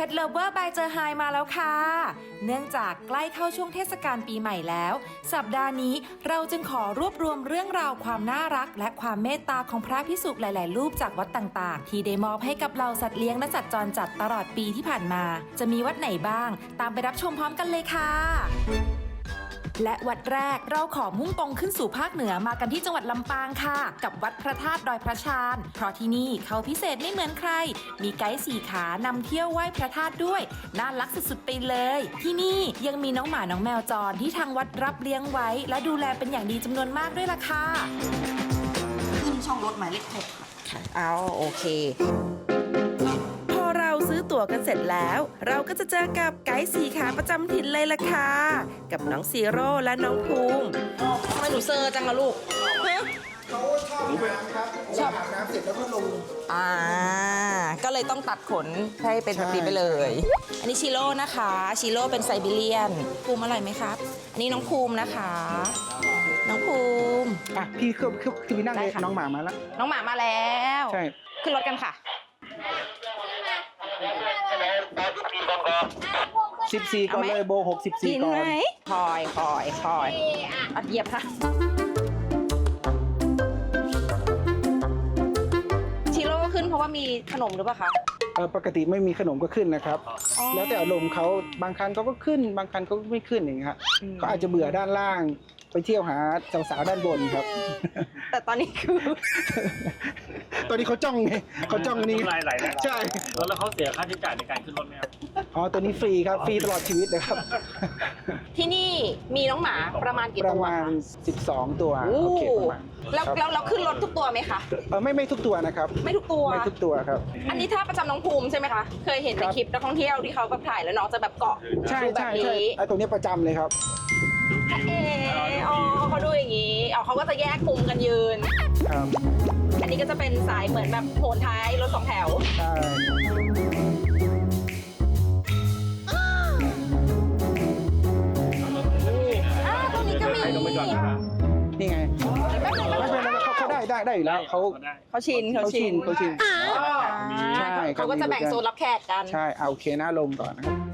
Pet Lover by เจอไฮมาแล้วค่ะ เนื่องจากใกล้เข้าช่วงเทศกาลปีใหม่แล้ว สัปดาห์นี้เราจึงขอรวบรวมเรื่องราวความน่ารัก และความเมตตาของพระพิสุหลาย ๆ รูปจากวัดต่าง ๆ ที่ได้มอบให้กับเราสัตว์เลี้ยงและสัตว์จรจัดตลอดปีที่ผ่านมา จะมีวัดไหนบ้าง ตามไปรับชมพร้อมกันเลยค่ะ และวัดแรกเราขอมุ่งตรงขึ้นสู่ภาคเหนือมากันที่จังหวัดลำปางค่ะ กับวัดพระธาตุดอยพระชาน เพราะที่นี่เขาพิเศษไม่เหมือนใคร มีไกด์สี่ขานำเที่ยวไหว้พระธาตุด้วย น่ารักสุดๆไปเลย ที่นี่ยังมีน้องหมาน้องแมวจรที่ทางวัดรับเลี้ยงไว้ และดูแลเป็นอย่างดีจำนวนมากด้วยล่ะค่ะ ขึ้นช่องรถหมายเลขหกค่ะ เอาโอเคพอ เราซื้อตั๋วกันเสร็จแล้ว เราก็จะเจอกับไกด์สีขาประจำถิ่นเลยล่ะค่ะ กับน้องซีโร่และน้องภูมิทำไมหนูเซอร์จังล่ะลูกฮะเขาชอบน้ำครับชอบอาบน้ำเสร็จแล้วก็ลงอ่า ก็เลยต้องตัดขนให้เป็นแบบนี้ไปเลย อันนี้ชิโร่นะคะ ชิโร่เป็นไซบีเรียน ภูมิอร่อยไหมครับ อันนี้น้องภูมินะคะ น้องภูมิอะพี่คือคือคือพี่นั่งเลยได้ค่ะน้องหมามาแล้ว น้องหมามาแล้ว ใช่ ขึ้นรถกันค่ะ สิบสี่ก่อนเอาไหมเลยโบหกสิบสี่กินก่อไหมนคอยคอยคอยอัดเหยียบค่ะชิโร่ขึ้นเพราะว่ามีขนมหรือเปล่าคะ เออปกติไม่มีขนมก็ขึ้นนะครับ อ๋อ แล้วแต่อารมณ์เขาบางคันเขาก็ขึ้น บางคันเขาก็ไม่ขึ้นอย่างเงี้ยฮะอืมก็อาจจะเบื่อด้านล่าง ไปเที่ยวหาสาวๆด้านบนครับ แต่ตอนนี้คือ ตอนนี้เขาจ้องไงเขาจ้องอันนี้น้ำลายไหลเลยใช่แล้วเขาเสียค่าใช้จ่ายในการขึ้นรถไหมครับอ๋อตัวนี้ฟรีครับฟรีตลอดชีวิตเลยครับ ที่นี่มีน้องหมาประมาณกี่ประตัวมาณ คะ 12 ตัวโอ้ โอเคประมาณแล้วครับแล้วเราขึ้นรถทุกตัวไหมคะ เออไม่ไม่ทุกตัวนะครับ ไม่ทุกตัว ไม่ทุกตัวครับ อันนี้ถ้าประจำน้องภูมิใช่ไหมคะ เคยเห็นในครับ คลิปนักท่องเที่ยวที่เขาแบบถ่ายแล้วน้องจะแบบเกาะใช่ดูแบบใช่ใช่นี้ไอ้ตรงเนี้ยประจำเลยครับเอออ๋อเขาดูอย่างนี้อ๋อเขาก็จะแยกมุมกันยืน ครับ อันนี้ก็จะเป็นสายเหมือนแบบโผนท้ายรถสองแถว ใช่อ่าตรงนี้ก็มีใครลงไปก่อนนะครับนี่ไงไม่เป็นไรเขาเขาได้ได้ได้อยู่แล้วเขาได้เขาชินเขาเขาชิชินนเขาชิน ใช่เขาก็จะแบ่งโซนรับแขกกัน ใช่เอาโอเคหน้าลงก่อนนะครับ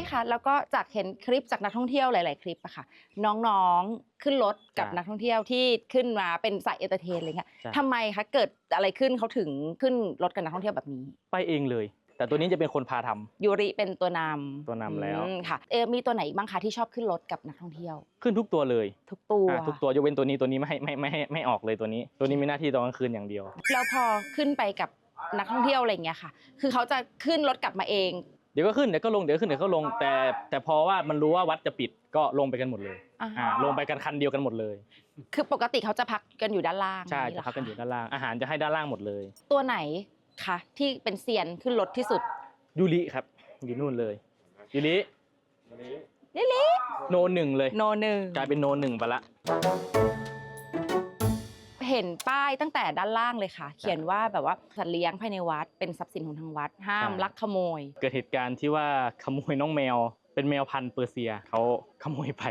พี่คะแล้วก็จากเห็นคลิปจากนักท่องเที่ยวหลาย ๆ คลิปอะค่ะ น้องๆขึ้นรถกับจ้ะนักท่องเที่ยวที่ขึ้นมาเป็นสายเอนเตอร์เทนอะไรเงี้ยจ้ะทำไมคะเกิดอะไรขึ้นเขาถึงขึ้นรถกับนักท่องเที่ยวแบบนี้ ไปเองเลย แต่ตัวนี้จะเป็นคนพาทำยูริเป็นตัวนำตัวนำแล้วอืมค่ะเออมีตัวไหนอีกบ้างคะที่ชอบขึ้นรถกับนักท่องเที่ยว ขึ้นทุกตัวเลย ทุกตัวอะทุกตัวยกเว้นตัวนี้ตัวนี้ไม่ให้ไม่ไม่ไม่ไม่ออกเลยตัวนี้ ตัวนี้มีหน้าที่ตอนกลางคืนอย่างเดียวแล้วพอขึ้นไปกับนักท่องเที่ยวอะไรเงี้ยค่ะ คือเขาจะขึ้นรถกลับมาเอง เดี๋ยวก็ขึ้นเดี๋ยวก็ลงเดี๋ยวก็ขึ้นเดี๋ยวก็ลงแต่ แต่พอว่ามันรู้ว่าวัดจะปิดก็ลงไปกันหมดเลยอ่าอ่าลงไปกันคันเดียวกันหมดเลยคือปกติเขาจะพักกันอยู่ด้านล่างใช่นี่เหรจะอพักกันคะอยู่ด้านล่างอาหารจะให้ด้านล่างหมดเลยตัวไหนคะที่เป็นเซียนขึ้นรถที่สุด ยูริครับอยู่นู่นเลยยูริลิลิ โนหนึ่งเลย โนหนึ่งกลายเป็นโนหนึ่งไปละ เห็นป้ายตั้งแต่ด้านล่างเลยค่ะ เขียนว่าแบบว่าสัตว์เลี้ยงภายในวัดเป็นทรัพย์สินของทางวัด ห้ามลักขโมย เกิดเหตุการณ์ที่ว่าขโมยน้องแมว เป็นแมวพันธุ์เปอร์เซียเขาขโมยไป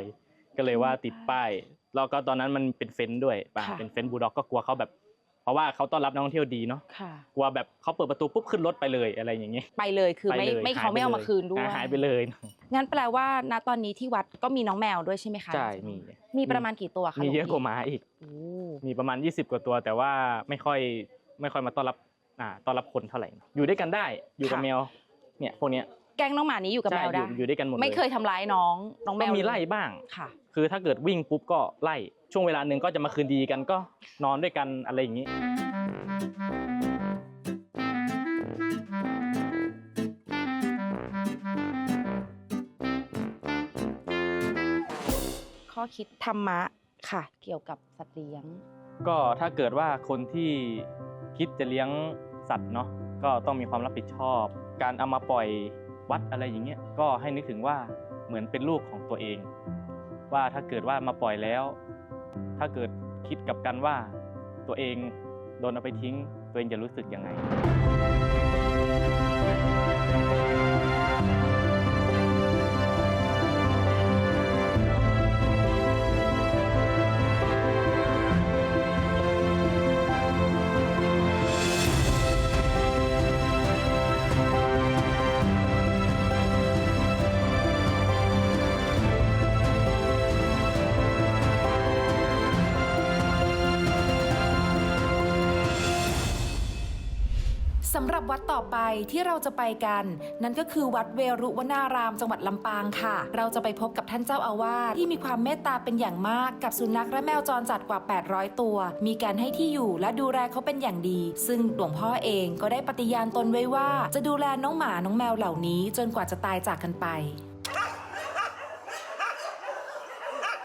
ก็เลยว่าติดป้าย แล้วก็ตอนนั้นมันเป็นเฟนซ์ด้วยป่ะค่ะ เป็นเฟนซ์บูลด็อกก็กลัวเขาแบบเพ ราะว่าเขาต้อนรับนักท่องเที่ยวดีเนาะค่ะ กลัวแบบเขาเปิดประตูปุ๊บขึ้นรถไปเลยอะไรอย่างเงี้ย ไปเลยคือไม่ปลยไม่หยเขาไม่เอาปลมาคืนด้วยอ่าหายไปเลย งั้นแปลว่าณตอนนี้ที่วัดก็มีน้องแมวด้วยใช่ไหมคะใช่มีมีประมาณกี่ตัวคะมีเยอะหลกวงว่าพี่หมาอีกโอ้มีประมาณ 20 กว่าตัว แต่ว่าไม่ค่อยไม่ค่อยมาต้อนรับอ่าต้อนรับคนเท่าไหร่ อยู่ด้วยกันได้อยู่กับแมวเนี่ยพวกเนี้ยแก๊งน้องหมานี้อยู่กับใช่แมวอได้ยู่อยู่ด้วยกันหมดเลยไม่เคยทำร้ายน้องน้องแมก็วมีไล่เลยบ้างค่ะ คือถ้าเกิดวิ่งปุ๊บก็ไล่ ช่วงเวลาหนึ่งก็จะมาคืนดีกันก็นอนด้วยกันอะไรอย่างนี้ ข้อคิดธรรมะค่ะ เกี่ยวกับสัตว์เลี้ยง ก็ถ้าเกิดว่าคนที่คิดจะเลี้ยงสัตว์เนาะก็ต้องมีความรับผิดชอบ การเอามาปล่อยวัดอะไรอย่างเงี้ยก็ให้นึกถึงว่าเหมือนเป็นลูกของตัวเอง ว่าถ้าเกิดว่ามาปล่อยแล้ว ถ้าเกิดคิดกับกันว่าตัวเองโดนเอาไปทิ้ง ตัวเองจะรู้สึกยังไงำหรับวัดต่อไปที่เราจะไปกัน นั่นก็คือวัดเวรุวนารามจังหวัดลำปางค่ะ เราจะไปพบกับท่านเจ้าอาวาสที่มีความเมตตาเป็นอย่างมากกับสุนัขและแมวจรจัดกว่า 800 ตัว มีการให้ที่อยู่และดูแลเขาเป็นอย่างดี ซึ่งหลวงพ่อเองก็ได้ปฏิญาณตนไว้ว่า จะดูแลน้องหมาน้องแมวเหล่านี้ จนกว่าจะตายจากกันไป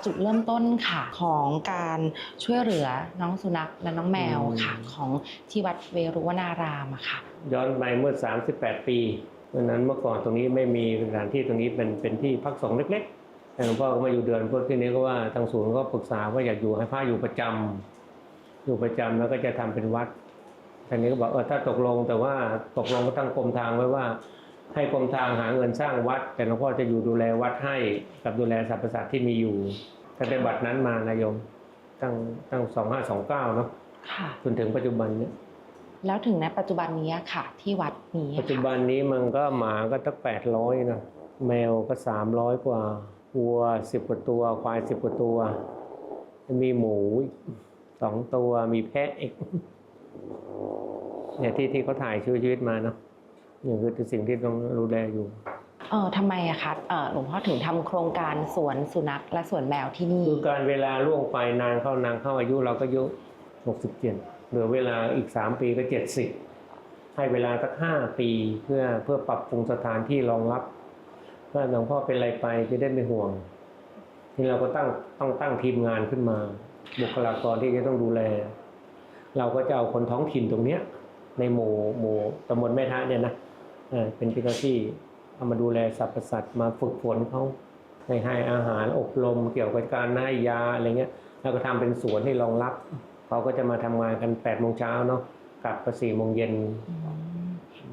จุดเริ่มต้นค่ะของการช่วยเหลือน้องสุนัขและน้องแมวค่ะ ของที่วัดเวรุวนารามอะค่ะ ย้อนไปเมื่อ 38 ปีเพราะฉะนั้นเมื่อก่อนตรงนี้ไม่มีสถานที่ตรงนี้เป็นเป็นที่พักสงฆ์เล็กๆแต่หลวงพ่อก็มาอยู่เดือนพุธที่นี้ก็ว่าทางศูนย์ก็ปรึกษาว่าอยากอยู่ให้พระอยู่ประจำอยู่ประจำแล้วก็จะทำเป็นวัดทางนี้ก็บอกเออถ้าตกลงแต่ว่าตกลงก็ตั้งกรมทางไว้ว่า ให้กรมทางหาเงินสร้างวัด แต่หลวงพ่อจะอยู่ดูแลวัดให้กับดูแลสรรพสัตว์ที่มีอยู่ตั้งแต่บัดนั้นมานายโยมตั้งตั้งสองห้าสองเก้าเนาะค่ะจนถึงปัจจุบันเนี้ยแล้วถึงในปัจจุบันนี้ค่ะ ที่วัดนี้ปัจจุค่ะบันนี้มันก็หมาก็ตั้งแปดร้อยนะแมวก็สามร้อยกว่าวัวสิบกว่าตัว ควายสิบกว่าตัว มีหมูอีกสองตัวมีแพะอีกเนี่ยที่ที่เขาถ่ายชีวิตชีวิตมาเนาะ นี่คือสิ่งที่ต้องดูแลอยู่เออทำไมอะคะเออหลวงพ่อถึงทำโครงการสวนสุนัขและสวนแมวที่นี่คือการเวลาล่วงไปนานเข้านานเข้าอายุเราก็อายุหกสิบเจ็ดเหลือเวลาอีกสามปีก็เจ็ดสิบให้เวลาสักห้าปีเพื่อเพื่อปรับปรุงสถานที่รองรับว่าหลวงพ่อเป็นอะไรไปจะได้ไม่ห่วง ที่เราก็ตั้งต้องตั้งทีมงานขึ้นมา บุคลากรที่จะต้องดูแล เราก็จะเอาคนท้องถิ่นตรงเนี้ยในหมู่หมู่ตำบลแม่ทะเนี่ยนะ เอ่อเป็นเจ้าหน้าที่เอามาดูแลสรรพสัตว์มาฝึกฝนเขาให้ให้อาหารอบรมเกี่ยวกับการให้ยาอะไรเงี้ยแล้วก็ทำเป็นสวนให้รองรับเขาก็จะมาทำงานกัน8ปดโมงเช้าเนาะกลับไปสี่โมงเย็นอืม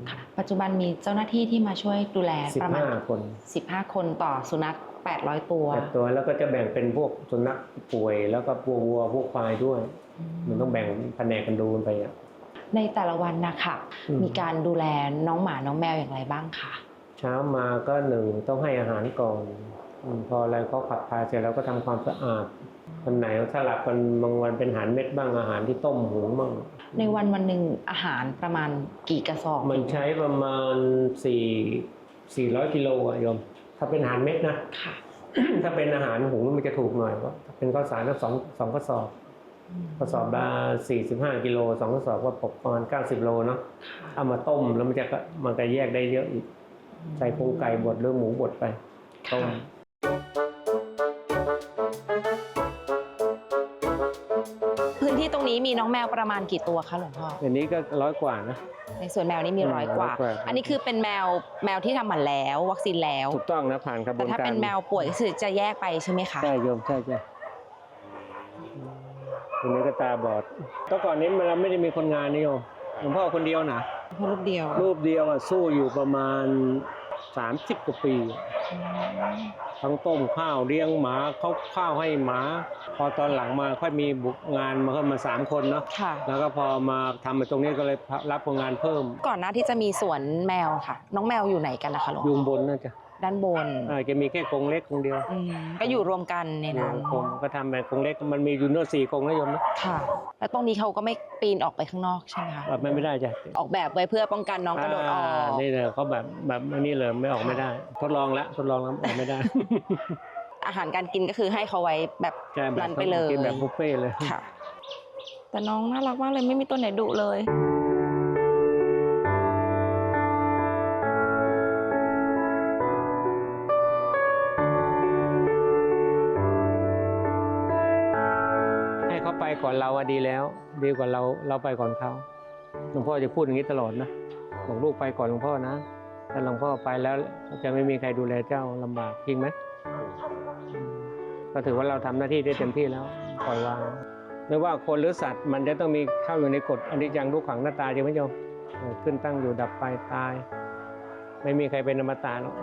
ค่ะปัจจุบันมีเจ้าหน้าที่ที่มาช่วยดูแลสิบประมาณห้าคน15คนต่อสุนัข800ตัวแปดตัวแล้วก็จะแบ่งเป็นพวกสุนัขป่วยแล้วก็พวกวัวพวกควายด้วย มันต้องแบ่งแผนกกันดูกันไปอะ ในแต่ละวันนะคะอืม มีการดูแลน้องหมาน้องแมวอย่างไรบ้างคะเช้ามาก็หนึ่งต้องให้อาหารก่อนอมพออะไรเขาขับถ่ายเสร็จแล้วก็ทำความสะอาดวันไหนสลับกันบางวันเป็นอาหารเม็ดบ้างอาหารที่ต้มหุงบ้างในวันวันหนึ่งอาหารประมาณกี่กระสอบมันใช้ประมาณสี่สี่ร้อยกิโลอะโยม ถ้าเป็นอาหารเม็ดนะ ค่ะ ถ้าเป็นอาหารหุงมันจะถูกหน่อยเพราะถ้าเป็นข้าวสารก็สองสองกระสอบ กระสอบละสี่สิบห้ากิโลสองกระสอบก็ตกประมาณเก้าสิบโลเนาะเอามาต้มแล้วมันจะก็มันก็แยกได้เยอะอีกใส่โครงไก่บดหรือหมูบดไปต้มพื้นที่ตรงนี้มีน้องแมวประมาณกี่ตัวคะหลวงพ่ออันนี้ก็ร้อยกว่านะในสวนแมวนี่มีอืมร้อยกว่าร้อยกว่า อันนี้คือเป็นแมวแมวที่ทำหมันแล้ว วัคซีนแล้ว ถูกต้องนะผ่านกระบวแต่นการถ้าเป็นแมวป่วยก็คือจะแยกไปใช่ไหมคะ ใช่โยมใช่ใช่ อันนี้ก็ตาบอดแต่ก่อนนี้เราไม่ได้มีคนงานนี่โยมหลวงพ่อคนเดียวนะพอรูปเดียว รูปเดียวอะสู้อยู่ประมาณ 30กว่าปีทั้งต้มข้าวเลี้ยงหมาเขาข้าวให้หมา พอตอนหลังมาค่อยมีบุกงานมาเข้ามาสามคนเนาะค่ะ แล้วก็พอมาทำมาตรงนี้ก็เลยรับคนงานเพิ่ม ก่อนหน้าที่จะมีสวนแมวค่ะ น้องแมวอยู่ไหนกันนะคะหลวงพ่อยุงบนน่าจะ ด้านบนอาจจะมีแค่กรงเล็กกรงเดียวอืมก็อยู่รวมกันในนั้นกรงก็ทำแบบกรงเล็กมันมีอยู่เนอะสี่กรงนะโยมนะค่ะ แล้วตรงนี้เขาก็ไม่ปีนออกไปข้างนอกใช่ไหมคะแบบไม่ไม่ได้จ้ะออกแบบไว้เพื่อป้องกันน้องกระโดดออกานี่เลยเขาแบบแบบอันนี้เลยไม่ออกไม่ได้ ทดลองแล้วทดลองแล้วออกไม่ได้ อาหารการกินก็คือให้เขาไว้แบบใช่แบบนั้นไปเลย กินแบบบุฟเฟ่ต์เลย ค่ะ แต่น้องน่ารักมากเลยไม่มีตัวไหนดุเลย อนเราอะดีแล้ว ดีกว่าเราเราไปก่อนเขาหลวงพ่อจะพูดอย่างนี้ตลอดนะบอกลูกไปก่อนหลวงพ่อนะถ้าหลวงพ่อไปแล้วจะไม่มีใครดูแลเจ้าลำบากจริงไหมก็ถือว่าเราทำหน้าที่ได้เต็มที่แล้วปล่อยวางไม่ว่าคนหรือสัตว์มันจะต้องมีเข้าอยู่ในกฎอนิจจังทุกขังหน้าตาจริงไหมโยมขึ้นตั้งอยู่ดับไปตาย ไม่มีใครเป็นอมตะหรอก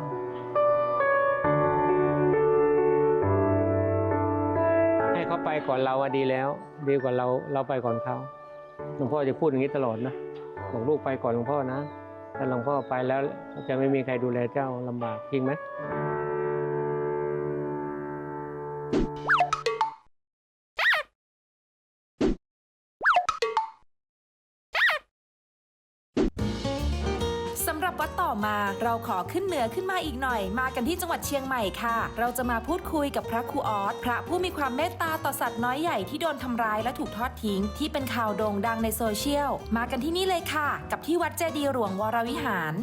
เขาไปก่อนเราอะดีแล้ว ดีกว่าเราเราไปก่อนเขาหลวงพ่อจะพูดอย่างนี้ตลอดนะบอกลูกไปก่อนหลวงพ่อนะถ้าหลวงพ่อไปแล้วจะไม่มีใครดูแลเจ้าลำบากจริงไหม เราขอขึ้นเหนือขึ้นมาอีกหน่อย มากันที่จังหวัดเชียงใหม่ค่ะ เราจะมาพูดคุยกับพระครูออสพระผู้มีความเมตตาต่อสัตว์น้อยใหญ่ที่โดนทำร้ายและถูกทอดทิ้ง ที่เป็นข่าวโด่งดังในโซเชียล มากันที่นี่เลยค่ะ กับที่วัดเจดีย์หลวงวรวิหาร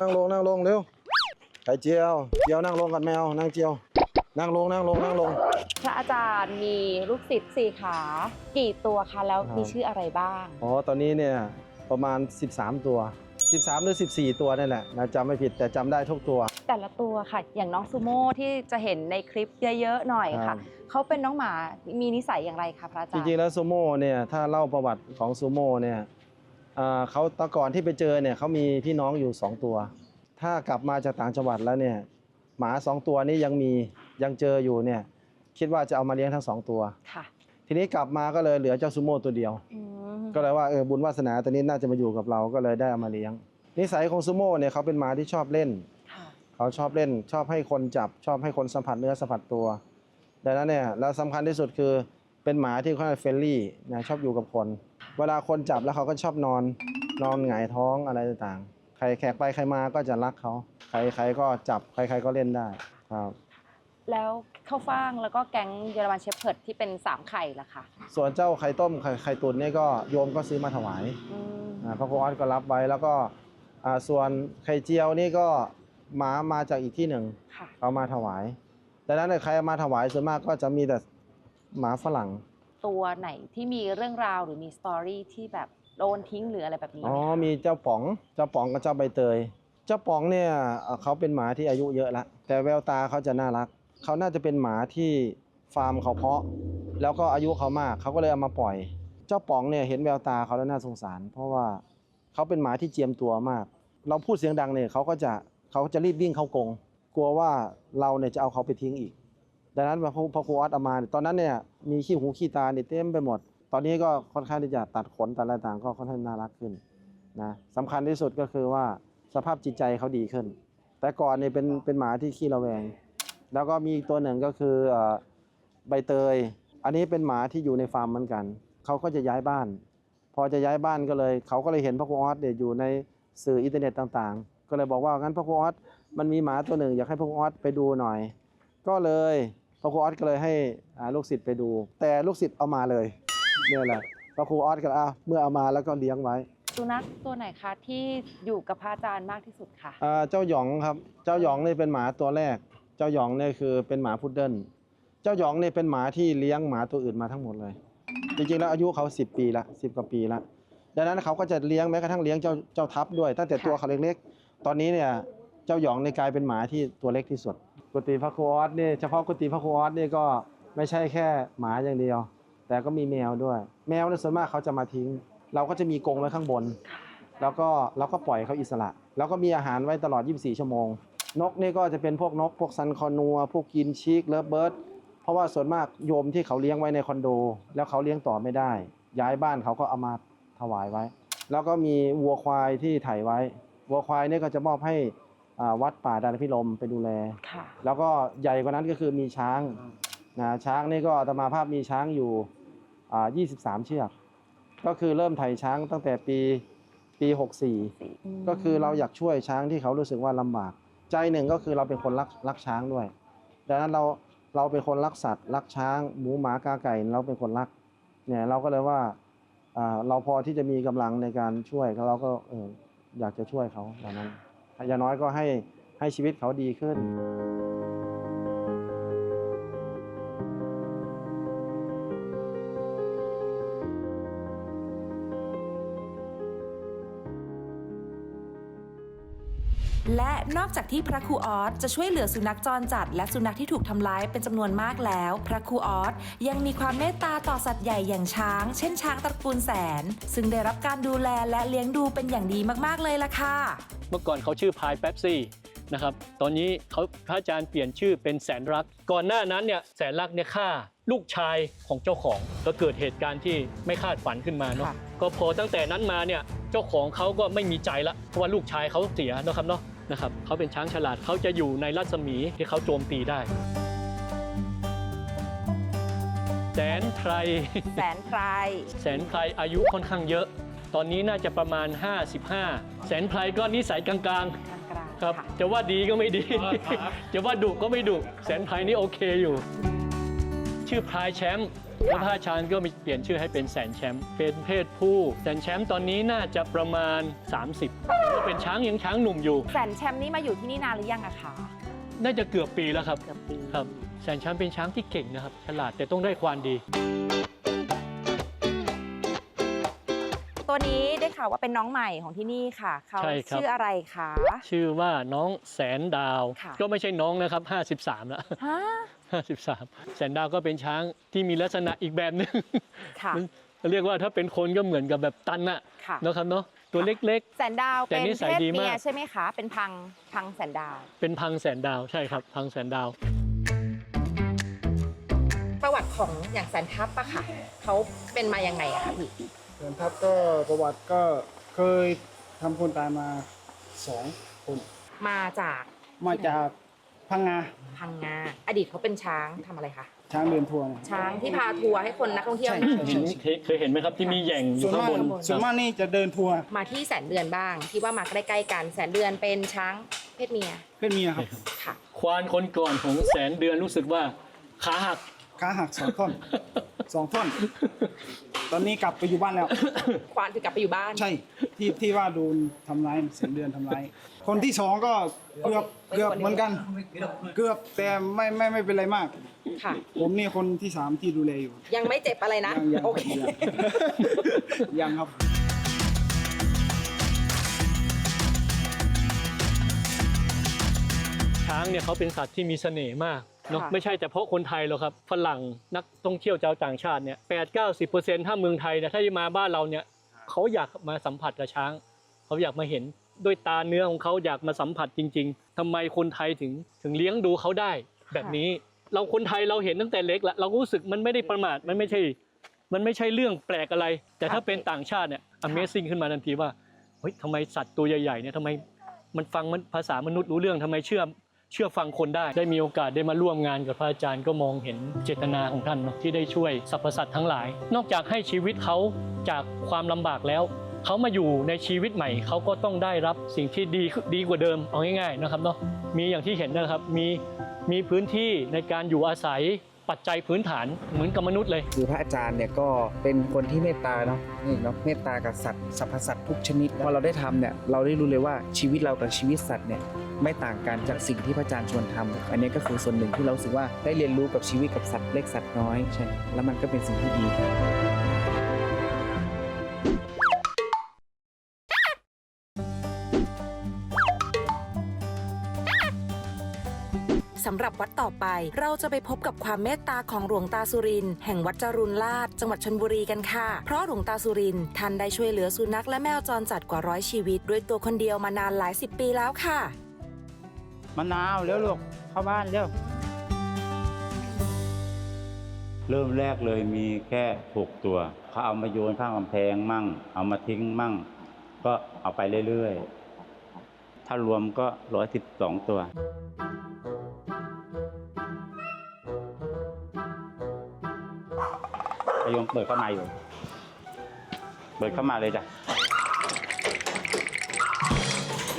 นั่งลงนั่งลงเร็วไข่เจียวเจียวนั่งลงกันแมวนั่งเจียว นั่งลงนั่งลงนั่งลง พระอาจารย์มีลูกศิษย์สี่ขา กี่ตัวคะแล้วครับมีชื่ออะไรบ้าง อ๋อตอนนี้เนี่ยประมาณ 13 ตัว 13 หรือ 14 ตัวนี่แหละนะจำไม่ผิดแต่จำได้ทุกตัว แต่ละตัวค่ะ อย่างน้องซูโม่ที่จะเห็นในคลิปเยอะๆหน่อยครัค่ะบเขาเป็นน้องหมามีนิสัยอย่างไรคะพระอาจจารย์ ริงๆแล้วซูโม่เนี่ยถ้าเล่าประวัติของซูโม่เนี่ยอ่าเขาตอนก่อนที่ไปเจอเนี่ยเขามีพี่น้องอยู่ 2 ตัว ถ้ากลับมาจากต่างจังหวัดแล้วเนี่ยหมา 2 ตัวนี้ยังมี ยังเจออยู่เนี่ยคิดว่าจะเอามาเลี้ยงทั้งสองตัว ค่ะ ทีนี้กลับมาก็เลยเหลือเจ้าซูโม่ตัวเดียว อืมก็เลยว่าเออบุญวาสนาตัวนี้น่าจะมาอยู่กับเราก็เลยได้เอามาเลี้ยง นิสัยของซูโม่เนี่ยเขาเป็นหมาที่ชอบเล่น ค่ะ เขาชอบเล่น ชอบให้คนจับชอบให้คนสัมผัสเนื้อสัมผัสตัว ดังนั้นเนี่ยแล้วสำคัญที่สุดคือเป็นหมาที่ค่อนข้างเฟรนลี่นะชอบอยู่กับคน เวลาคนจับแล้วเขาก็ชอบนอนนอนหงายท้องอะไรต่างๆ ใครแขกไปใครมาก็จะรักเขา ใครใครก็จับใครใครก็เล่นได้ครับ แล้วข้าวฟ่างแล้วก็แก๊งเยอรมันเชฟเพิร์ดที่เป็นสามไข่ล่ะคะส่วนเจ้าไข่ต้มไข่ไข่ตุ๋นเนี่ยก็โยมก็ซื้อมาถวายอืมอ่าพระครูออสก็รับไว้แล้วก็อ่าส่วนไข่เจียวนี่ก็หมามาจากอีกที่หนึ่ง ค่ะ เอามาถวายดังนั้นเนยใครเอามาถวายส่วนมากก็จะมีแต่หมาฝรั่ง ตัวไหนที่มีเรื่องราวหรือมีสตอรี่ที่แบบโดนทิ้งหรืออะไรแบบนี้ไหอ๋อมคะมีเจ้าป๋อง เจ้าป๋องกับเจ้าใบเตย เจ้าป๋องเนี่ยเอ่อเขาเป็นหมาที่อายุเยอะแล้วแต่แววตาเขาจะน่ารัก เขาน่าจะเป็นหมาที่ฟาร์มเขาเพาะ แล้วก็อายุเขามากเขาก็เลยเอามาปล่อย เจ้าป๋องเนี่ยเห็นแววตาเขาแล้วน่าสงสาร เพราะว่าเขาเป็นหมาที่เจียมตัวมาก เราพูดเสียงดังเนี่ยเขาก็จะเขาจะรีบวิ่งเข้ากรงกลัวว่าเราเนี่ยจะเอาเขาไปทิ้งอีก ดังนั้นพอพอครูออสเอามาตอนนั้นเนี่ยมีขี้หูขี้ตาเนี่ยเต็มไปหมด ตอนนี้ก็ค่อนข้างที่จะตัดขนตัดอะไรต่างก็ค่อนข้างน่ารักขึ้นนะสำคัญที่สุดก็คือว่าสภาพจิตใจเขาดีขึ้น แต่ก่อนเนี่ยเป็นเป็นหมาที่ขี้ระแวง แล้วก็มีอีกตัวหนึ่งก็คือเอ่อใบเตย อันนี้เป็นหมาที่อยู่ในฟาร์มเหมือนกัน เขาก็จะย้ายบ้าน พอจะย้ายบ้านก็เลย เขาก็เลยเห็นพระครูออสเนี่ยอยู่ในสื่ออินเทอร์เน็ตต่างๆ ก็เลยบอกว่างั้นพระครูออสมันมีหมาตัวหนึ่งอยากให้พระครูออสไปดูหน่อย ก็เลยพระครูออสก็เลยให้อ่าลูกศิษย์ไปดู แต่ลูกศิษย์เอามาเลยเนี่ยแหละพระครูออสก็อะเมื่อเอามาแล้วก็เลี้ยงไว้สุนัขตัวไหนคะที่อยู่กับพระอาจารย์มากที่สุดค่ะอ่าเจ้าหยองครับ เจ้าหยองนี่เป็นหมาตัวแรก เจ้าหยองเนี่ยคือเป็นหมาพุดเดิ้ลเจ้าหยองเนี่ยเป็นหมาที่เลี้ยงหมาตัวอื่นมาทั้งหมดเลย จริงๆแล้วอายุเขา10 ปีละ10กว่าปีละดังนั้นเขาก็จะเลี้ยงแม้กระทั่งเลี้ยงเจ้าเจ้าทับด้วย ตั้งแต่ตัวเขาเล็กๆ ตอนนี้เนี่ยเจ้าหยองในกลายเป็นหมาที่ตัวเล็กที่สุด กุฏิพระครูออสเนี่ยเฉพาะกุฏิพระครูออสเนี่ยก็ไม่ใช่แค่หมาอย่างเดียว แต่ก็มีแมวด้วย แมวเนี่ยส่วนมากเขาจะมาทิ้ง เราก็จะมีกรงไว้ข้างบน แล้วก็เราก็ปล่อยเขาอิสระ แล้วก็มีอาหารไว้ตลอด 24 ชั่วโมง นกนี่ก็จะเป็นพวกนก พวกซันคอนัว พวกกินชีกเลิฟเบิร์ดเพราะว่าส่วนมากโยมที่เขาเลี้ยงไว้ในคอนโด แล้วเขาเลี้ยงต่อไม่ได้ ย้ายบ้านเขาก็เอามาถวายไว้ แล้วก็มีวัวควายที่ไถไว้ วัวควายนี่ก็จะมอบให้อ่าวัดป่าดานพิรมไปดูแลค่ะแล้วก็ใหญ่กว่านั้นก็คือมีช้างนะช้างนี่ก็อาตมาภาพมีช้างอยู่อ่า23 เชือก ก็คือเริ่มไถช้างตั้งแต่ปีปี 64 ก็คือเราอยากช่วยช้างที่เขารู้สึกว่าลำบาก ใจหนึ่งก็คือเราเป็นคนรักรักช้างด้วยดังนั้นเราเราเป็นคนรักสัตว์รักช้างหมูหมากาไก่เราเป็นคนรักเนี่ยเราก็เลยว่าอ่าเราพอที่จะมีกำลังในการช่วยเราก็อออยากจะช่วยเขาดังนั้นอย่างน้อยก็ให้ให้ชีวิตเขาดีขึ้น และนอกจากที่พระครูออสจะช่วยเหลือสุนัขจรจัด และสุนัขที่ถูกทำร้ายเป็นจำนวนมากแล้ว พระครูออสยังมีความเมตตาต่อสัตว์ใหญ่อย่างช้าง เช่นช้างตระกูลแสน ซึ่งได้รับการดูแลและเลี้ยงดูเป็นอย่างดีมากๆเลยล่ะค่ะ เมื่อก่อนเขาชื่อพายแป๊บซี่นะครับตอนนี้เขาพระอาจารย์เปลี่ยนชื่อเป็นแสนรัก ก่อนหน้านั้นเนี่ยแสนรักเนี่ยฆ่าลูกชายของเจ้าของ ก็เกิดเหตุการณ์ที่ไม่คาดฝันขึ้นมาเนาะค่ะ ก็พอตั้งแต่นั้นมาเนี่ยเจ้าของเขาก็ไม่มีใจละเพราะว่าลูกชายเขาเสียนะครับเนาะ นะครับเขาเป็นช้างฉลาดเขาจะอยู่ในรัศมีที่เขาโจมตีได้ แสนไพรแสนไพรแสนไพรอายุค่อนข้างเยอะ ตอนนี้น่าจะประมาณ 55 แสนไพรก็นิสัยกลางกลางๆๆครับค่ะจะว่าดีก็ไม่ดีครับจะว่าดุก็ไม่ดุแสนไพรนี่โอเคอยู่ ชื่อพลายแชมป์ แล้วพระอาจารย์ก็มีเปลี่ยนชื่อให้เป็นแสนแชมป์เป็นเพศผู้ แสนแชมป์ตอนนี้น่าจะประมาณ 30ถือว่าเป็นช้างยังช้างหนุ่มอยู่ แสนแชมป์นี่มาอยู่ที่นี่นานหรือยังอะคะ น่าจะเกือบปีแล้วครับเกือบปี ครับ แสนแชมป์เป็นช้างที่เก่งนะครับ ฉลาดแต่ต้องได้ความดี ตัวนี้ได้ข่าวว่าเป็นน้องใหม่ของที่นี่ค่ะเขาใช่ครับ ชื่ออะไรคะชื่อว่าน้องแสนดาวค่ะก็ไม่ใช่น้องนะครับ 53แล้ว ฮะ53 แสนดาวก็เป็นช้างที่มีลักษณะอีกแบบหนึงค่ะมันเรียกว่าถ้าเป็นคนก็เหมือนกับแบบตันอะค่ะ นะครับเนาะตัวเล็ก แสนดาวแต่เป็นนิสัยเพศดีเมีมายกใช่ไหมคะ เป็นพังพังแสนดาว ๆ เป็นพังแสนดาวใช่ครับ พังแสนดาว ประวัติของอย่างแสนทัพอะค่ะเขาเป็นมายังไงอะคะพี่ เดินทัพก็ประวัติก็เคยทำคนตายมาสองคน มาจากมาจากพังงาพังงา อดีตเขาเป็นช้างทำอะไรคะ ช้างเดินทัวร์เนี่ยช้างที่พาทัวร์ให้คนนักท่องเที่ยว ใช่นั่งใช่เห็นเคยเคยเห็นไหมครับที่มีแหย่งอส่ยู่วนข้างมากบนส่วนมากนี่จะเดินทัวร์มาที่แสนเดือนบ้าง ที่ว่ามาใกล้ๆกัน แสนเดือนเป็นช้างเพศเมียเป็นเมียครับค่ะ ควานคนก่อนของแสนเดือนรู้สึกว่าขาหักขาหักสองท่อน สองท่อน ตอนนี้กลับไปอยู่บ้านแล้ว ควานคือกลับไปอยู่บ้าน ใช่ที่ที่ว่าโดนทำร้ายเสียเดือนทำร้ายคนที่สองก็เกือบเกือบเหมือนกัน เกือบแต่ไม่ไม่ไม่เป็นไรมาก ค่ะ ผมนี่คนที่สามที่ดูแลอยู่ยังไม่เจ็บอะไรนะ ยังยังโอเค ยังยังครับ ช้างเนี่ยเขาเป็นสัตว์ที่มีเสน่ห์มาก เนาะค่ะไม่ใช่แต่เพราะคนไทยหรอกครับฝรั่งนักท่องเที่ยวชาวต่างชาติเนี่ยแปดเก้าสิบเปอร์เซ็นต์ถ้าเมืองไทยเนี่ยถ้าจะมาบ้านเราเนี่ยเขาอยากมาสัมผัสกับช้าง เขาอยากมาเห็นด้วยตาเนื้อของเขาอยากมาสัมผัสจริง ๆทำไมคนไทยถึงถึงเลี้ยงดูเขาได้ แบบนี้เราคนไทยเราเห็นตั้งแต่เล็กแล้วเราก็รู้สึกมันไม่ได้ประมาทมันไม่ใช่ มันไม่ใช่เรื่องแปลกอะไร แต่ถ้าเป็นต่างชาติเนี่ย Amazing ขึ้นมาทันทีว่าเฮ้ยทำไมสัตว์ตัวใหญ่ๆเนี่ยทำไมมันฟังมันภาษามนุษย์รู้เรื่องทำไมเชื่อ เชื่อฟังคนได้ ได้มีโอกาสได้มาร่วมงานกับพระอาจารย์ก็มองเห็นเจตนาของท่านเนอะที่ได้ช่วยสรรพสัตว์ทั้งหลาย นอกจากให้ชีวิตเขาจากความลำบากแล้วเขามาอยู่ในชีวิตใหม่เขาก็ต้องได้รับสิ่งที่ดีดีกว่าเดิมเอาง่ายๆนะครับเนาะมีอย่างที่เห็นนะครับมีมีพื้นที่ในการอยู่อาศัยปัจจัยพื้นฐานเหมือนกับมนุษย์เลยคือพระอาจารย์เนี่ยก็เป็นคนที่เมตตาเนาะนี่เนาะเมตตากับสัตว์สรรพสัตว์ทุกชนิดพอเราได้ทำเนี่ยเราได้รู้เลยว่าชีวิตเรากับชีวิตสัตว์เนี่ย ไม่ต่างกันจากสิ่งที่พระอาจารย์ชวนทำอันนี้ก็คือส่วนหนึ่งที่เราสึกว่าได้เรียนรู้กับชีวิตกับสัตว์เล็กสัตว์น้อยใช่แล้วมันก็เป็นสิ่งที่ดีสำหรับวัดต่อไปเราจะไปพบกับความเมตตาของหลวงตาสุริน แห่งวัดจรุนลาดจังหวัดชนบุรีกันค่ะ เพราะหลวงตาสุรินท่านได้ช่วยเหลือสุนัขและแมวจรจัดกว่าร้อยชีวิต ด้วยตัวคนเดียวมานานหลายสิบปีแล้วค่ะ มะนาวเร็วลูกเข้าบ้านเร็ว เริ่มแรกเลยมีแค่หกตัวเขาเอามาโยนข้างกำแพงมั่ง เอามาทิ้งมั่ง ก็เอาไปเรื่อยๆ ถ้ารวมก็ร้อยสิบสองตัวพยมเปิดเข้ามาอยู่ เปิดเข้ามาเลยจ้ะ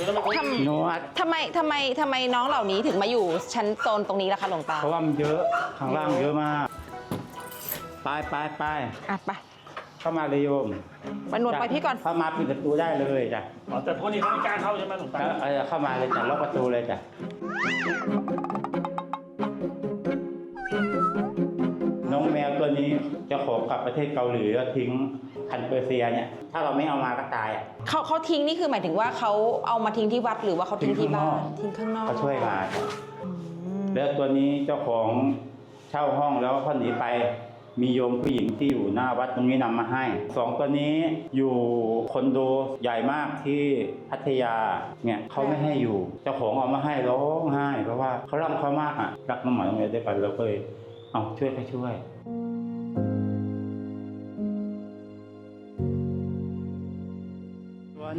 ทำนวดทำไมทำไมทำไมน้องเหล่านี้ถึงมาอยู่ชั้นโซนตรงนี้ล่ะคะหลวงตาเพราะว่ามันเยอะข้างล่างเยอะมาก ไปไปไปอะไป เข้ามาเลยโยมไปนวดไปพี่ก่อน เข้ามาปิดประตูได้เลยจ้ะอ๋อแต่พวกนี้เขาไม่กล้าเข้าใช่ไหมหลวงตาเออเข้ามาเลยจ้ะล็อกประตูเลยจ้ะ จะของกลับประเทศเกาหลีแล้วทิ้งพันธุ์เปอร์เซียเนี่ยถ้าเราไม่เอามาก็ตายอะเขาเขาทิ้งนี่คือหมายถึงว่าเขาเอามาทิ้งที่วัดหรือว่าเขาทิ้งที่บ้านทิ้ทิ้งงข้างนอกเขาช่วยมาจ้ะอืมแล้วตัวนี้เจ้าของเช่าห้องแล้วเขาหนีไปมีโยมผู้หญิงที่อยู่หน้าวัดตรงนี้นำมาให้สองตัวนี้อยู่คอนโดใหญ่มากที่พัทยาเนี่ยเขาไม่ให้อยู่เจ้าของเอามาให้ร้องไห้เพราะว่าเขารักเขามากอะรักน้องหมาน้องแมวด้วยกันเราก็เลยเอาช่วยก็ช่วย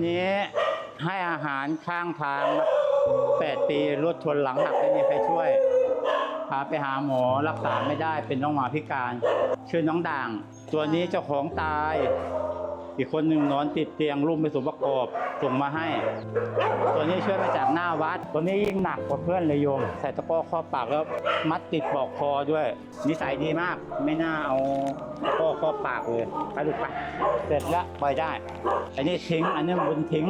นี้ให้อาหารข้างทางแปดปีรถชนหลังหักไม่มีใครช่วย พาไปหาหมอรักษาไม่ได้เป็นน้องหมาพิการ ชื่อน้องด่าง ตัวนี้เจ้าของตาย อีกคนหนึ่งนอนติดเตียงรูปไม่สมประกอบส่งมาให้ ตัวนี้ช่วยมาจากหน้าวัด ตัวนี้ยิ่งหนักกว่าเพื่อนเลยโยม ใส่ตะกร้อครอบปากแล้วมัดติดปลอกคอด้วย นิสัยดีมาก ไม่น่าเอาตะกร้อครอบปากเลยไปลูกไปเสร็จแล้วปล่อยได้ อันนี้ทิ้ง อันนี้บนทิ้ง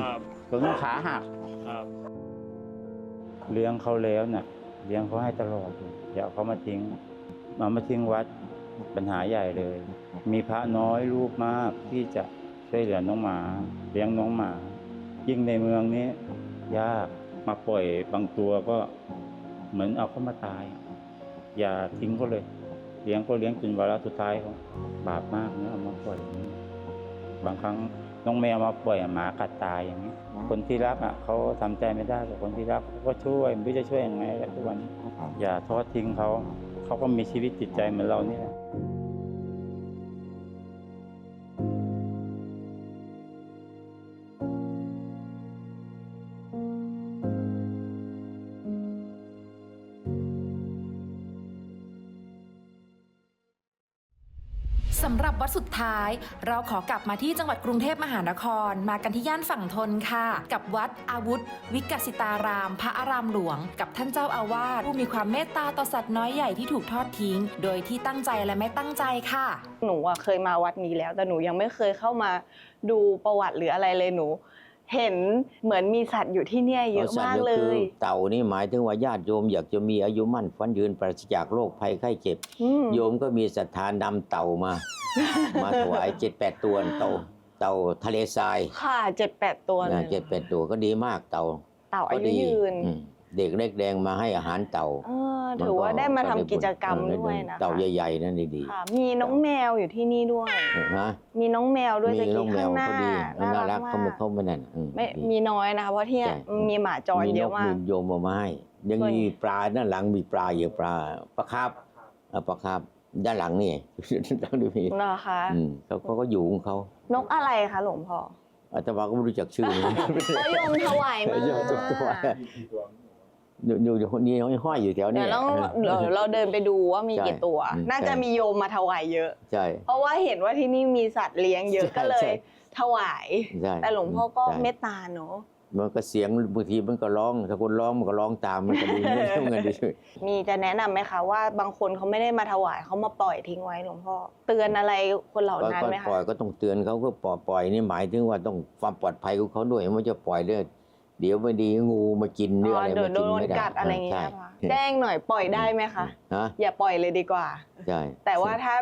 ครับตัวนู้นขาหักครับเลี้ยงเขาแล้วน่ะเลี้ยงเขาให้ตลอดเลยอย่าเอาเขามาทิ้งมามาทิ้งวัด ปัญหาใหญ่เลย มีพระน้อยรูปมากที่จะช่วยเหลือน้องหมา เลี้ยงน้องหมา ยิ่งในเมืองนี้ยากมาปล่อยบางตัวก็เหมือนเอาเขามาตาย อย่าทิ้งเขาเลย เลี้ยงก็เลี้ยงจนวาระสุดท้ายเขาบาปมากเนะเอามาปล่อยอย่างนี้บางครั้งน้องแมวมาปล่อยหมากัดตายอย่างนี้คนที่รักอะเขาทำใจไม่ได้แต่คนที่รักเขาก็ช่วยไม่รู้จะช่วยยังไงแหละทุกวันนี้อย่าทอดทิ้งเขา เขาก็มีชีวิตจิตใจเหมือนเรานี่แหละ สำหรับวัดสุดท้าย เราขอกลับมาที่จังหวัดกรุงเทพมหานคร มากันที่ย่านฝั่งทนค่ะ กับวัดอาวุธ วิกสิตาราม พระอารามหลวง กับท่านเจ้าอาวาสผู้มีความเมตตาต่อสัตว์น้อยใหญ่ที่ถูกทอดทิ้ง โดยที่ตั้งใจและไม่ตั้งใจค่ะ หนูอะเคยมาวัดนี้แล้ว แต่หนูยังไม่เคยเข้ามาดูประวัติหรืออะไรเลยหนู เห็นเหมือนมีสัตว์อยู่ที่เนี่ยเยอะมากเลยเต่านี่หมายถึงว่าญาติโยมอยากจะมีอายุมั่นฟันยืนปราศจากโรคภัยไข้เจ็บ อืม โยมก็มีศรัทธานำเต่ามา มาถวายเจ็ดแปดตัวเต่าเต่าทะเลทรายค่ะเจ็ดแปดตัวเลยเจ็ดแปดตัวก็ดีมากเต่าเต่าอายุก็ดียืน อืม เด็กเล็กแดงมาให้อาหารเต่าเออถือว่าได้มาทำกิจกรรมด้วยนะคะเต่าใหญ่ๆนั่นดีค่ะมีน้องแมวอยู่ที่นี่ด้วย ๆนะมีน้องแมวด้วยมีจะน้กิอนงแมข้างวหน้าเขาดีน่าน่ารัรักกมาเขาไม่เขากไม่นั่นอืไม่ดี มีน้อยนะคะเพราะที่เนี่ยใช่ มีหมาจรเยอะมากนกโยมเอามาให้ยังส่วน มีปลาด้านหลังมีปลาอยู่ปลาปลาคาบเอ่อปลาคาบด้านหลังนี่ ด้านหลังนี่มีเหรอคะ อืมเขาเขาก็อยู่ของเขานกอะไรคะหลวงพ่ออาตมาก็ไม่รู้จักชื่อนะเขาโยมถวายมาโยมถวาย อยู่อยู่อยู่นี่ห้อยอยู่แถวเดี๋นี้ยวเราเดี๋ยวเราเดินไปดูว่ามีใช่กี่ตัวอืมน่าจะใช่มีโยมมาถวายเยอะ ใช่ เพราะว่าเห็นว่าที่นี่มีสัตว์เลี้ยงเยอะใช่ก็เลยใช่ถวายใช่แต่หลวงพ่อก็ใช่เมตตาเนอะมันก็เสียงบางทีมันก็ร้องถ้าคนร้องมันก็ร้องตามมันก็ดีไม่ต้องเงินดีมีจะแนะนำไหมคะว่าบางคนเขาไม่ได้มาถวายเขามาปล่อยทิ้งไว้หลวงพ่อเตือนอะไรคนเหล่าก็นั้นก็ไหมปคะล่อยก็ต้องเตือนเขาก็ปล่อยปล่อยนี่หมายถึงว่าต้องความปลอดภัยของเขาด้วยไมันจะปล่อยเด้อ เดี๋ยวไม่ดีงูมากินหรืออ๋ออะไรเดี๋ยวมาโดกินนไม่ได้กัดอะไรอย่างเงี้ยใช่ค่ะแจ้งหน่อยปล่อยได้ไหมคะฮะอย่าปล่อยเลยดีกว่าใช่แต่ว่าถ้า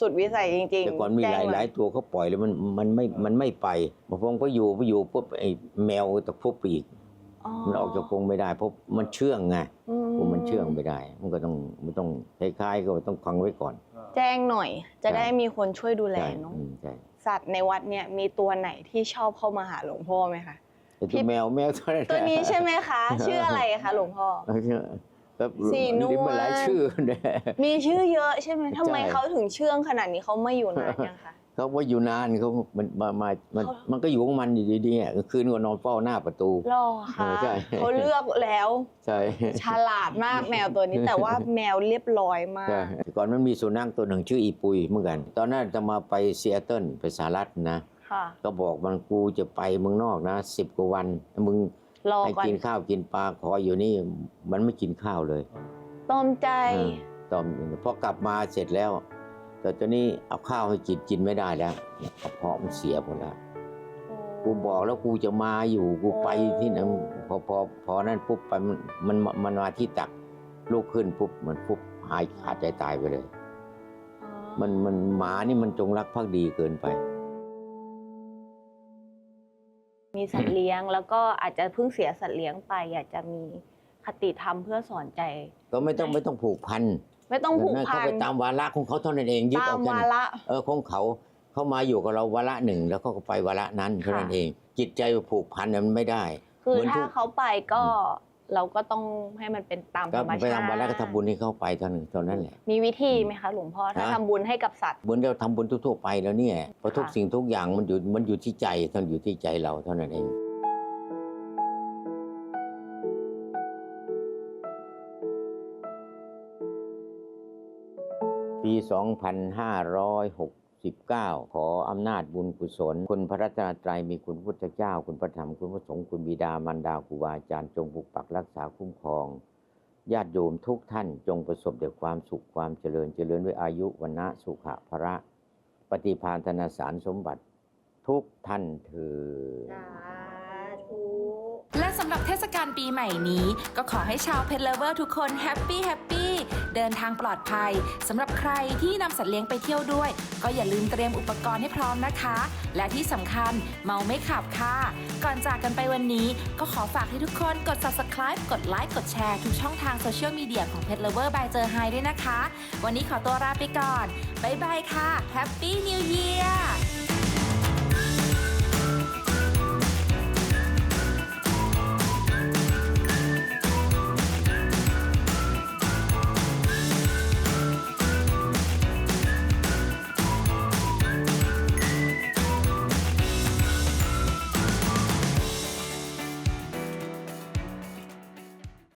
สุดวิสัยจริงแต่ก่อนมีแจ้หงลายน่อหลายตัวเขาปล่อยแล้วมันมันไม่มันไม่ไปพอพงก็อยู่ไปอยู่ปุ๊บไอ้แมวตะพุบปีกอ๋อมันออกจากกรงไม่ได้เพราะมันเชื่องไงอืพวกมันเชื่องไม่ได้ มันก็ต้องมันต้องคล้ายๆก็ต้องฟังไว้ก่อน แจ้งหน่อย จะใช่ได้มีคนช่วยดูแลใช่เนาะอืมใช่สัตว์ในวัดเนี่ยมีตัวไหนที่ชอบเข้ามาหาหลวงพ่อไหมคะ แต่พี่ตัวแมวแมวตัวนั้นตัวนี้ใช่ไหมคะ ชื่ออะไรคะหลวงพ่อเอาเชื่อครับสีนวลลิ้มันหลายชื่อเนี่ยมีชื่อเยอะใช่ไหมทำไมใช่เขาถึงเชื่องขนาดนี้เขาไม่อยู่นานยังคะเขาว่าอยู่นานเขามันมามามันเขามันก็อยู่ของมันอยู่ดีๆอะกลางคืนก็นอนเฝ้าหน้าประตูรอเอค่ะอใช่เขาเลือกแล้วใช่ฉลาดมากแมวตัวนี้แต่ว่าแมวเรียบร้อยมากใช่แต่ก่อนมันมีสุนัขตัวหนึ่งชื่ออีปุยเหมือนกัน ตอนนั้นจะมาไปซีแอตเทิลไปสหรัฐนะ ค่ะก็บอกมันกูจะไปเมืองนอกนะสิบกว่าวันมึงรอให้ก่อนกินข้าวกินปลาขออยู่นี่มันไม่กินข้าวเลยต้มใจเออตอนพอกลับมาเสร็จแล้ว แต่ตอนนี้เอาข้าวให้กินกินไม่ได้แล้วกระเพาะมันเสียหมดแล้ว กูบอกแล้วกูจะมาอยู่กูไปที่ไหนพอพอพอนั้นปุ๊บไปมันมันมันมาที่ตักลูกขึ้นปุ๊บมันปุ๊บหายขาดใจตายไปเลย มันมันหมานี่มันจงรักภักดีเกินไป มีสัตว์เลี้ยง แล้วก็อาจจะเพิ่งเสียสัตว์เลี้ยงไป อยากจะมีคติธรรมเพื่อสอนใจ ก็ไม่ต้องไม่ต้องผูกพันไม่ต้องผูกเขาพันไปตามวาระของเขาเท่านั้นเองยึดตาเอามแค่วานั้นระเออของเขาเขามาอยู่กับเราวาระหนึ่งแล้วเขาก็ไปวาระนั้นเท่านั้นเอง จิตใจผูกพันนั้นไม่ได้ คือเหมืนถ้าทุกเขาไปก็ เราก็ต้องให้มันเป็นตามธรรมไปชาติทำวัดแล้วก็ทำบุญให้เข้าไปเท่านั้นเท่านั้นแหละ มีวิธีไหมคะหลวงพ่อถ้าฮะ ทำบุญให้กับสัตว์ เหมือนเราทำบุญทั่วๆไปแล้วเนี่ยเพราะทุกค่ะ สิ่งทุกอย่างมันอยู่มันอยู่ที่ใจท่านอยู่ที่ใจเราเท่านั้นเอง ปี 2560 19 ขออำนาจบุญกุศล คุณพระรัตนตรัยมีคุณพุทธเจ้า คุณพระธรรม คุณพระสงฆ์คุณบิดามารดาครูบาอาจารย์จงปกปักรักษาคุ้มครอง ญาติโยมทุกท่านจงประสบแต่ความสุขความเจริญเจริญด้วยอายุวันนะสุขะพระ ปฏิภาณธนสารสมบัติทุกท่านเถิดและสำหรับเทศกาลปีใหม่นี้ ก็ขอให้ชาวเพชรเลเวอร์ทุกคนแฮปปี้แฮปปี้ เดินทางปลอดภัยสำหรับใครที่นำสัตว์เลี้ยงไปเที่ยวด้วย ก็อย่าลืมเตรียมอุปกรณ์ให้พร้อมนะคะ และที่สำคัญเมาไม่ขับค่ะ ก่อนจากกันไปวันนี้ ก็ขอฝากให้ทุกคนกด subscribe กดไลค์กดแชร์ทุกช่องทางโซเชียลมีเดียของเพ t เลเวอร์ by เจอไฮด้วยนะคะ วันนี้ขอตัวลาไปก่อนบ๊ายบายค่ะ Happy New Year